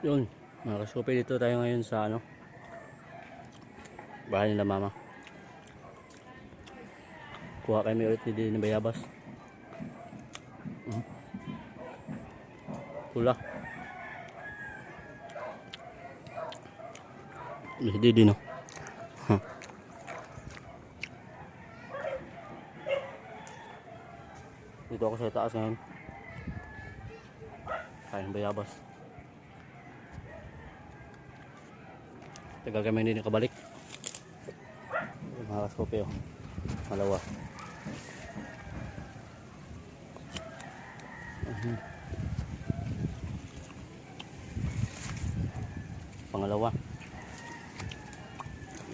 Yun, mga dito tayo ngayon sa ano bahay nila mama. Kuha kami ulit ni Didi ng Bayabas. Hmm. Pula. Si Didi no. Huh. Dito ako sa taas ngayon. Kain Bayabas. Tagal kami hindi nakabalik. Mga kaskope oh. Malawa. Mhm. Pangalawa.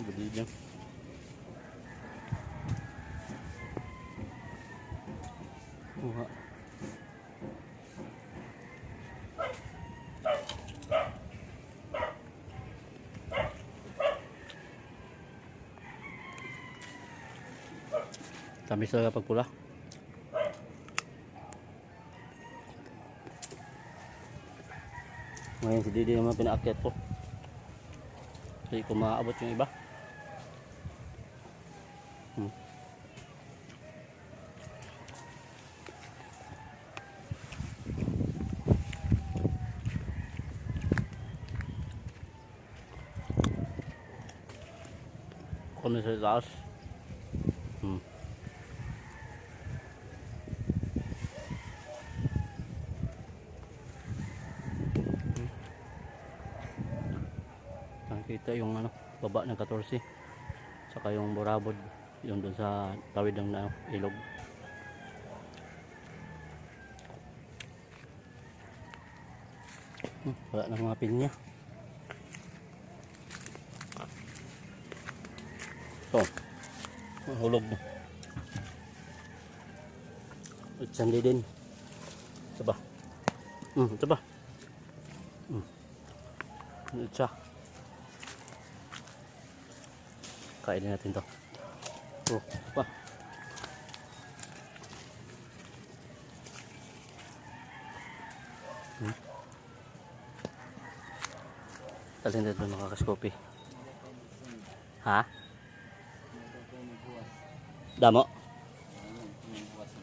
Budi niya. Kuha. Tamis talaga pag pula. Ngayon si Didi naman pinaakyat ko. Kasi kung maaabot yung iba. Hmm. Kung Nakita yung ano, baba ng 14. Saka yung burabod, yung doon sa tawid ng ano, ilog. Hmm, wala na mga pinya. So, mahulog na. Sandi din. Ito ba? Hmm, ito ba? Hmm. Ito Kainin natin to. Oh, pa. Hmm. Talin na ito mga kaskopi. Ha? Damo?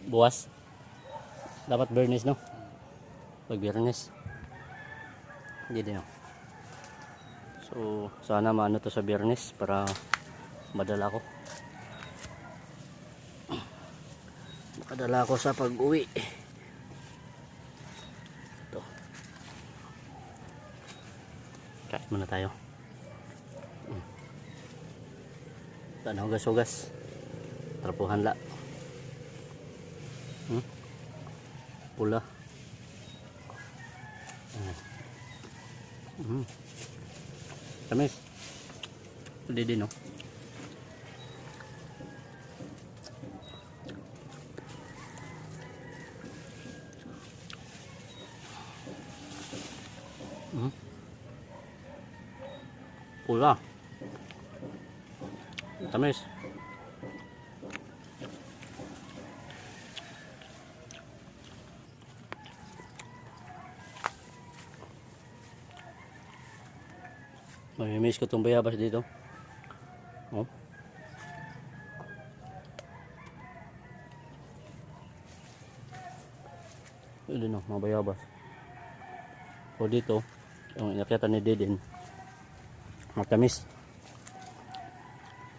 Buwas? Dapat bernis no? Pag bernis. Hindi din no? So, sana maano to sa biyernes para madala ko. Makadala ko sa pag-uwi. Ito. Kain muna tayo. Mm. Tanaw gas-ugas. Trapuhan la. Hmm? Pula. Mm. Mm. Tamis. Pwede din, no? Pula. Tamis. Mamimiss ko itong bayabas dito. Oh. Ito no, mga bayabas. O dito, yung inakyatan ni Deden. Matamis.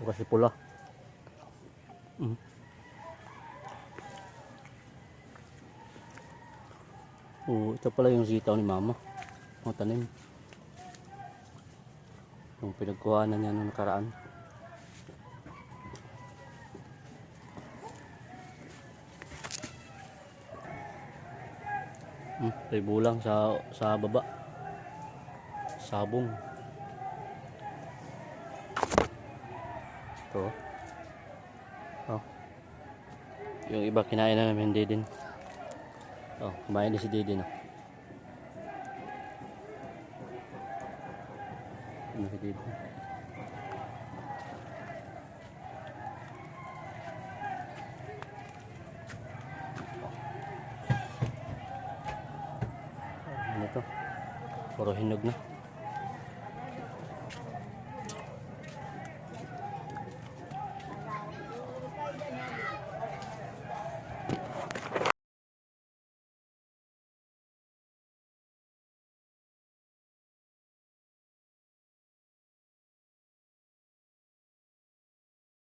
O kasi pula. Mm. Oh, ito pala yung sitaw ni mama. Mga tanim. Yung pinagkuhanan niya nung nakaraan. Hmm, may bulang sa sa baba. Sabong. Ito. Oh. Yung iba kinain na namin hindi din. Oh, kumain din si Didi no. Ano si? Puro hinog na.